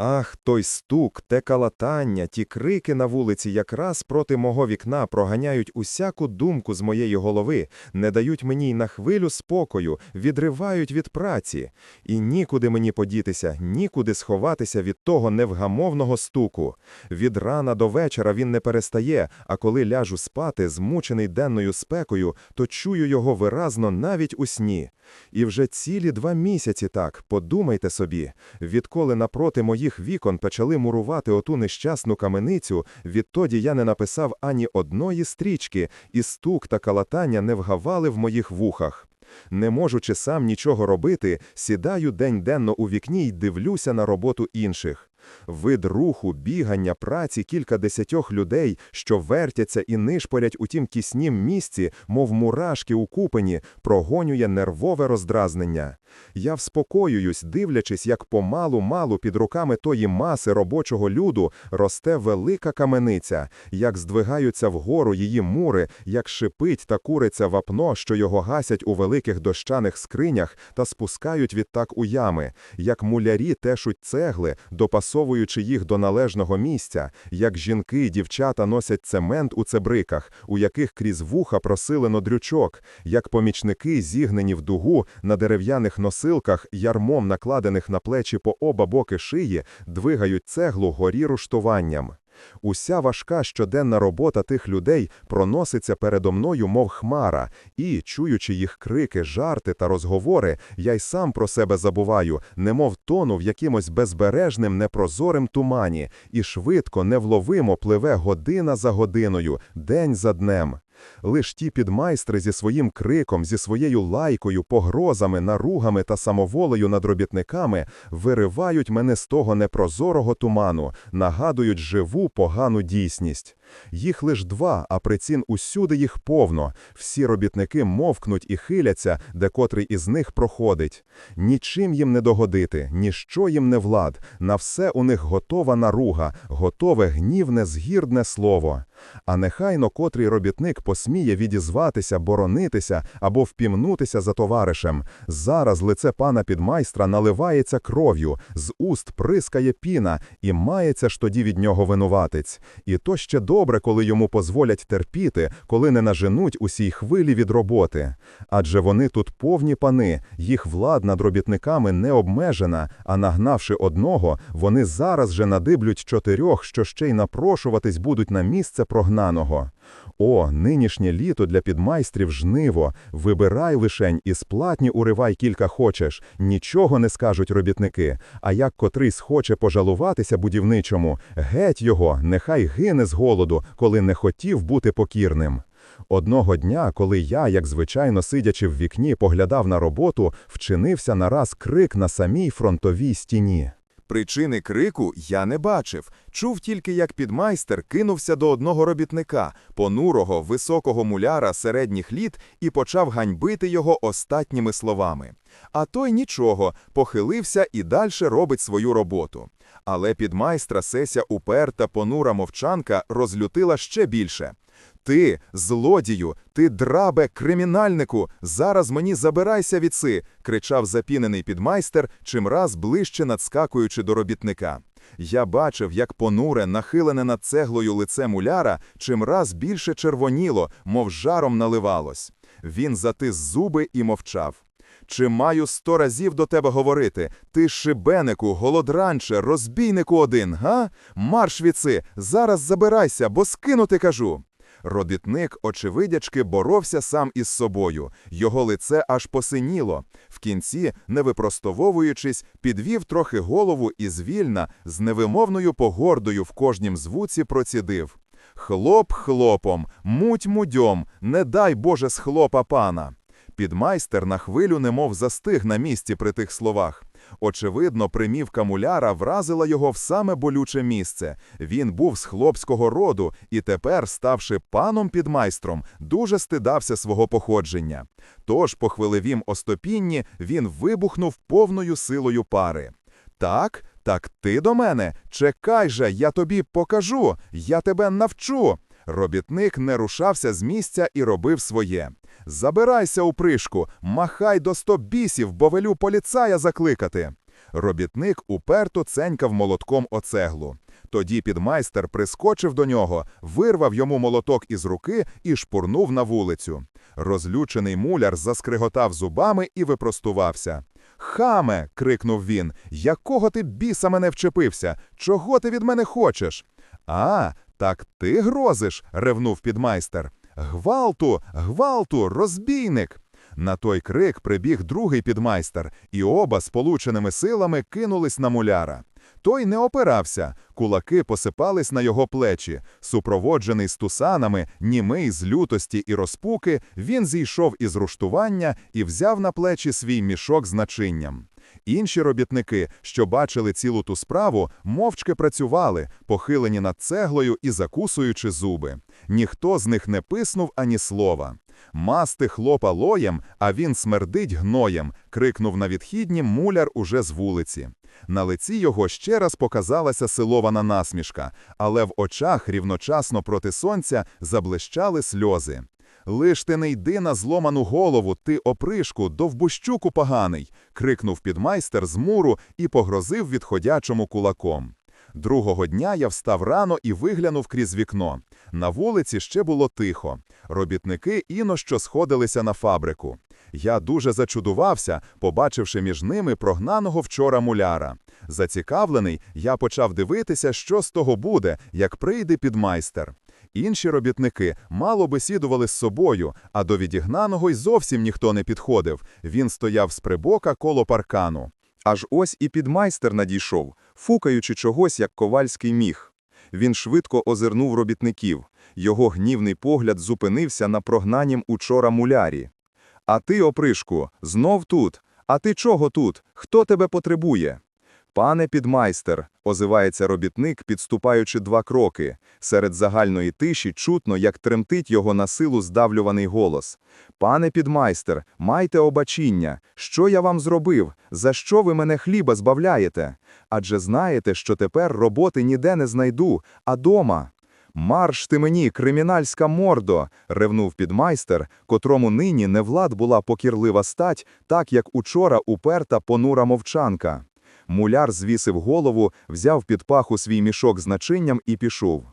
Ах, той стук, те калатання, ті крики на вулиці якраз проти мого вікна проганяють усяку думку з моєї голови, не дають мені й на хвилю спокою, відривають від праці. І нікуди мені подітися, нікуди сховатися від того невгамовного стуку. Від рана до вечора він не перестає, а коли ляжу спати, змучений денною спекою, то чую його виразно навіть у сні. І вже цілі два місяці так, подумайте собі, відколи напроти моїх вікон почали мурувати оту нещасну каменицю, відтоді я не написав ані одної стрічки, і стук та калатання не вгавали в моїх вухах. Не можучи сам нічого робити, сідаю день-денно у вікні й дивлюся на роботу інших. Вид руху, бігання, праці кількадесятьох людей, що вертяться і нишпорять у тім тіснім місці, мов мурашки у купені, прогонює нервове роздразнення. Я вспокоююсь, дивлячись, як помалу-малу під руками тої маси робочого люду росте велика камениця, як здвигаються вгору її мури, як шипить та куриться вапно, що його гасять у великих дощаних скринях та спускають відтак у ями, як мулярі тешуть цегли, допасовуючи їх до належного місця, як жінки і дівчата носять цемент у цебриках, у яких крізь вуха просилено дрючок, як помічники, зігнені в дугу на дерев'яних носилках, ярмом накладених на плечі по оба боки шиї, двигають цеглу горі руштуванням. Уся важка щоденна робота тих людей проноситься передо мною, мов хмара, і, чуючи їх крики, жарти та розговори, я й сам про себе забуваю, немов тону в якимось безбережним, непрозорим тумані, і швидко, невловимо пливе година за годиною, день за днем. Лиш ті підмайстри зі своїм криком, зі своєю лайкою, погрозами, наругами та самоволею над робітниками виривають мене з того непрозорого туману, нагадують живу погану дійсність. Їх лиш два, а прицін усюди їх повно. Всі робітники мовкнуть і хиляться, де котрий із них проходить. Нічим їм не догодити, ніщо їм не влад. На все у них готова наруга, готове гнівне, згірдне слово. А нехайно котрий робітник посміє відізватися, боронитися або впімнутися за товаришем. Зараз лице пана підмайстра наливається кров'ю, з уст прискає піна, і мається ж тоді від нього винуватець. І то ще добре, коли йому позволять терпіти, коли не наженуть усій хвилі від роботи. Адже вони тут повні пани, їх влад над робітниками не обмежена, а нагнавши одного, вони зараз же надиблють чотирьох, що ще й напрошуватись будуть на місце прогнаного. О, нинішнє літо для підмайстрів жниво, вибирай лишень і сплатні уривай кілька хочеш, нічого не скажуть робітники. А як котрий схоче пожалуватися будівничому, геть його, нехай гине з голоду, коли не хотів бути покірним. Одного дня, коли я, як звичайно сидячи в вікні, поглядав на роботу, вчинився нараз крик на самій фронтовій стіні. Причини крику я не бачив. Чув тільки, як підмайстер кинувся до одного робітника, понурого, високого муляра середніх літ, і почав ганьбити його остатніми словами. А той нічого, похилився і далі робить свою роботу. Але підмайстра сеся уперта понура мовчанка розлютила ще більше. Ти, злодію, ти драбе, кримінальнику, зараз мені забирайся відси, кричав запінений підмайстер, чимраз ближче надскакуючи до робітника. Я бачив, як понуре, нахилене над цеглою лице муляра, чимраз більше червоніло, мов жаром наливалось. Він затис зуби і мовчав. Чи маю сто разів до тебе говорити? Ти шибенику, голодранче, розбійнику один, га? Марш віци, зараз забирайся, бо скинути кажу. Робітник, очевидячки, боровся сам із собою, його лице аж посиніло. В кінці, не випростововуючись, підвів трохи голову і звільна, з невимовною погордою в кожнім звуці процідив. Хлоп хлопом, муть мудьом, не дай Боже з хлопа пана. Підмайстер на хвилю немов застиг на місці при тих словах. Очевидно, примівка муляра вразила його в саме болюче місце. Він був з хлопського роду і тепер, ставши паном підмайстром, дуже стидався свого походження. Тож, по хвилевім остопінні, він вибухнув повною силою пари. Так, так ти до мене? Чекай же, я тобі покажу, я тебе навчу. Робітник не рушався з місця і робив своє. Забирайся у пришку, махай до сто бісів, бо велю поліцая закликати. Робітник уперто ценькав молотком о цеглу. Тоді підмайстер прискочив до нього, вирвав йому молоток із руки і шпурнув на вулицю. Розлючений муляр заскриготав зубами і випростувався. Хаме. крикнув він. Якого ти біса мене вчепився? Чого ти від мене хочеш? А, так ти грозиш. ревнув підмайстер. Гвалту, гвалту, розбійник. На той крик прибіг другий підмайстер, і оба сполученими силами кинулись на муляра. Той не опирався, кулаки посипались на його плечі. Супроводжений стусанами, німий з лютості і розпуки, він зійшов із руштування і взяв на плечі свій мішок з начинням. Інші робітники, що бачили цілу ту справу, мовчки працювали, похилені над цеглою і закусуючи зуби. Ніхто з них не писнув ані слова. Масти хлопа лоєм, а він смердить гноєм, крикнув на відхідні муляр уже з вулиці. На лиці його ще раз показалася силована насмішка, але в очах рівночасно проти сонця заблищали сльози. Лиш ти не йди на зломану голову, ти опришку, довбущуку поганий, крикнув підмайстер з муру і погрозив відходячому кулаком. Другого дня я встав рано і виглянув крізь вікно. На вулиці ще було тихо. Робітники інощо сходилися на фабрику. Я дуже зачудувався, побачивши між ними прогнаного вчора муляра. Зацікавлений, я почав дивитися, що з того буде, як прийде підмайстер. Інші робітники мало бесідували з собою, а до відігнаного й зовсім ніхто не підходив. Він стояв з прибока коло паркану. Аж ось і підмайстер надійшов, фукаючи чогось, як ковальський міг. Він швидко озирнув робітників. Його гнівний погляд зупинився на прогнанім учора мулярі. «А ти, опришку, знов тут? А ти чого тут? Хто тебе потребує?» «Пане підмайстер», – озивається робітник, підступаючи два кроки. Серед загальної тиші чутно, як тремтить його на силу здавлюваний голос. «Пане підмайстер, майте обачіння. Що я вам зробив? За що ви мене хліба збавляєте? Адже знаєте, що тепер роботи ніде не знайду, а дома». «Марш ти мені, кримінальська мордо!» – ревнув підмайстер, котрому нині не влад була покірлива стать, так як учора уперта понура мовчанка. Муляр звісив голову, взяв під паху свій мішок з начинням і пішов.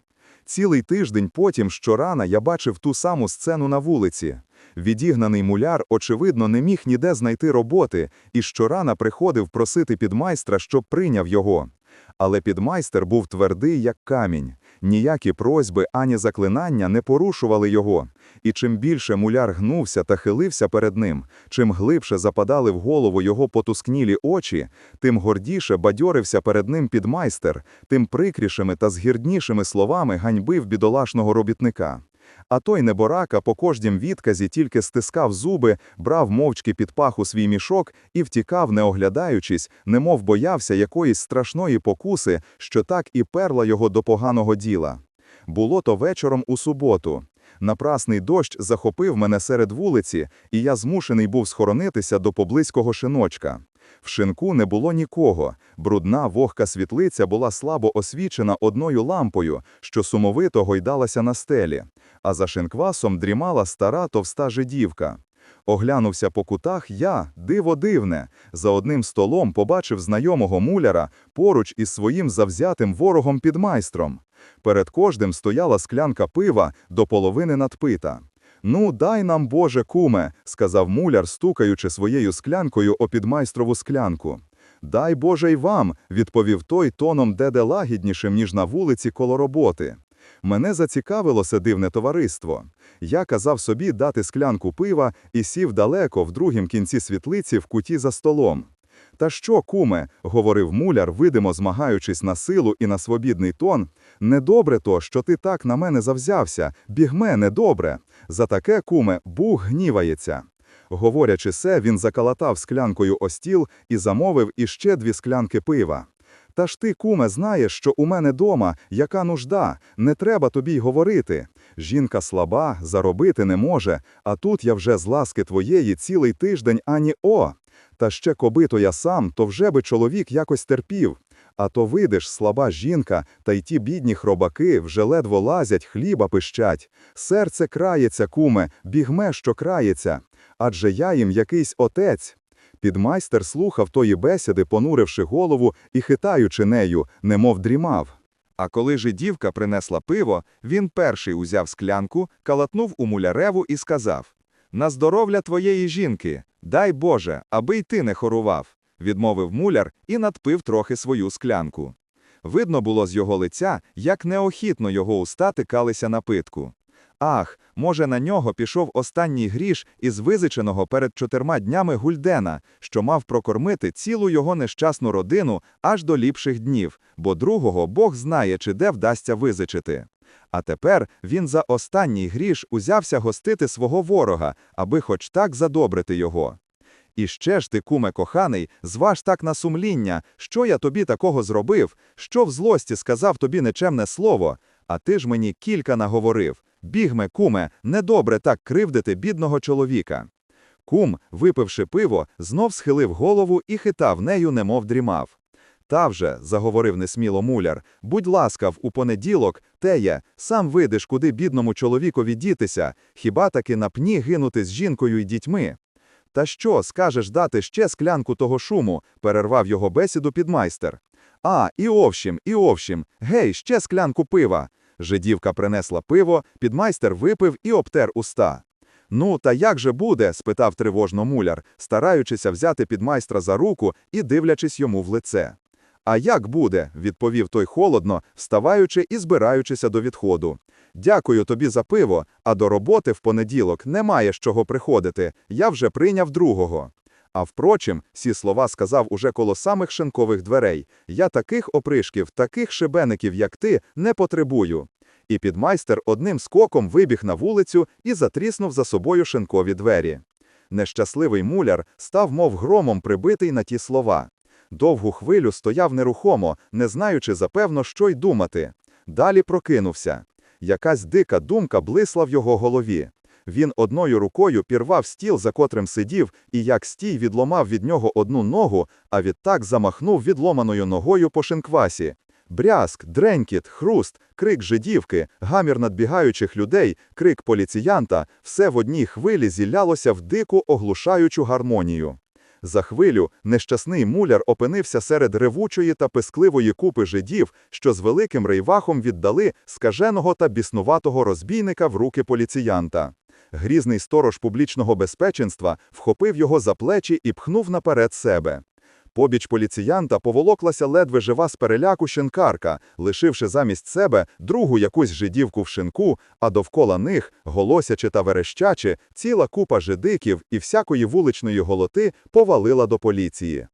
Цілий тиждень потім щорана я бачив ту саму сцену на вулиці. Відігнаний муляр, очевидно, не міг ніде знайти роботи, і щорана приходив просити підмайстра, щоб прийняв його. Але підмайстер був твердий, як камінь. Ніякі просьби ані заклинання не порушували його. І чим більше муляр гнувся та хилився перед ним, чим глибше западали в голову його потускнілі очі, тим гордіше бадьорився перед ним підмайстер, тим прикрішими та згірднішими словами ганьбив бідолашного робітника. А той неборака по кожнім відказі тільки стискав зуби, брав мовчки під паху свій мішок і втікав, не оглядаючись, немов боявся якоїсь страшної покуси, що так і перла його до поганого діла. Було то вечором у суботу. Напрасний дощ захопив мене серед вулиці, і я змушений був схоронитися до поблизького шиночка. В шинку не було нікого. Брудна вогка світлиця була слабо освічена одною лампою, що сумовито гойдалася на стелі, а за шинквасом дрімала стара товста жидівка. Оглянувся по кутах я, диво дивне, за одним столом побачив знайомого муляра поруч із своїм завзятим ворогом підмайстром. Перед кожним стояла склянка пива до половини надпита. Ну, дай нам, Боже, куме, сказав муляр, стукаючи своєю склянкою о підмайстрову склянку. Дай Боже й вам, відповів той тоном деде лагіднішим, ніж на вулиці коло роботи. Мене зацікавило це дивне товариство. Я казав собі дати склянку пива і сів далеко в другім кінці світлиці в куті за столом. Та що, куме, говорив муляр, видимо змагаючись на силу і на свобідний тон, недобре то, що ти так на мене завзявся, бігме, недобре. За таке, куме, Буг гнівається. Говорячи се, він закалатав склянкою о стіл і замовив іще дві склянки пива. Та ж ти, куме, знаєш, що у мене дома, яка нужда, не треба тобі й говорити. Жінка слаба, заробити не може, а тут я вже з ласки твоєї цілий тиждень ані о. Та ще коби то я сам, то вже би чоловік якось терпів. А то видиш, слаба жінка, та й ті бідні хробаки вже ледво лазять, хліба пищать. Серце крається, куме, бігме, що крається. Адже я їм якийсь отець. Підмайстер слухав тої бесіди, понуривши голову і хитаючи нею, немов дрімав. А коли жидівка принесла пиво, він перший узяв склянку, калатнув у муляреву і сказав: На здоров'я твоєї жінки, дай Боже, аби й ти не хорував, відмовив муляр і надпив трохи свою склянку. Видно було з його лиця, як неохітно його уста тикалися на питку. Ах, може, на нього пішов останній гріш із визиченого перед чотирма днями Гульдена, що мав прокормити цілу його нещасну родину аж до ліпших днів, бо другого Бог знає, чи де вдасться визичити. А тепер він за останній гріш узявся гостити свого ворога, аби хоч так задобрити його. І ще ж ти, куме коханий, зваж так на сумління, що я тобі такого зробив, що в злості сказав тобі нечемне слово, а ти ж мені кілька наговорив. Бігме, куме, недобре так кривдити бідного чоловіка. Кум, випивши пиво, знов схилив голову і хитав нею, немов дрімав. Та вже, заговорив несміло муляр, будь ласкав, у понеділок, теє, сам видиш, куди бідному чоловікові дітися, хіба таки на пні гинути з жінкою і дітьми. Та що, скажеш дати ще склянку того шуму, перервав його бесіду підмайстер. А, і овшім, і овшім, гей, ще склянку пива. Жидівка принесла пиво, підмайстер випив і обтер уста. Ну, та як же буде? спитав тривожно муляр, стараючися взяти підмайстра за руку і дивлячись йому в лице. А як буде? відповів той холодно, вставаючи і збираючися до відходу. Дякую тобі за пиво, а до роботи в понеділок немає з чого приходити. Я вже прийняв другого. А впрочем, ці слова сказав уже коло самих шинкових дверей. Я таких опришків, таких шибеників, як ти, не потребую. І підмайстер одним скоком вибіг на вулицю і затріснув за собою шинкові двері. Нещасливий муляр став мов громом прибитий на ті слова. Довгу хвилю стояв нерухомо, не знаючи запевно, що й думати. Далі прокинувся. Якась дика думка блисла в його голові. Він одною рукою пірвав стіл, за котрим сидів, і як стій відломав від нього одну ногу, а відтак замахнув відломаною ногою по шинквасі. Брязк, дренькіт, хруст, крик жидівки, гамір надбігаючих людей, крик поліціянта – все в одній хвилі зілялося в дику оглушаючу гармонію. За хвилю нещасний муляр опинився серед ревучої та пискливої купи жидів, що з великим рейвахом віддали скаженого та біснуватого розбійника в руки поліціянта. Грізний сторож публічного безпеченства вхопив його за плечі і пхнув наперед себе. Побіч поліціянта поволоклася ледве жива з переляку шинкарка, лишивши замість себе другу якусь жидівку в шинку, а довкола них, голосячи та верещачи, ціла купа жидиків і всякої вуличної голоти повалила до поліції.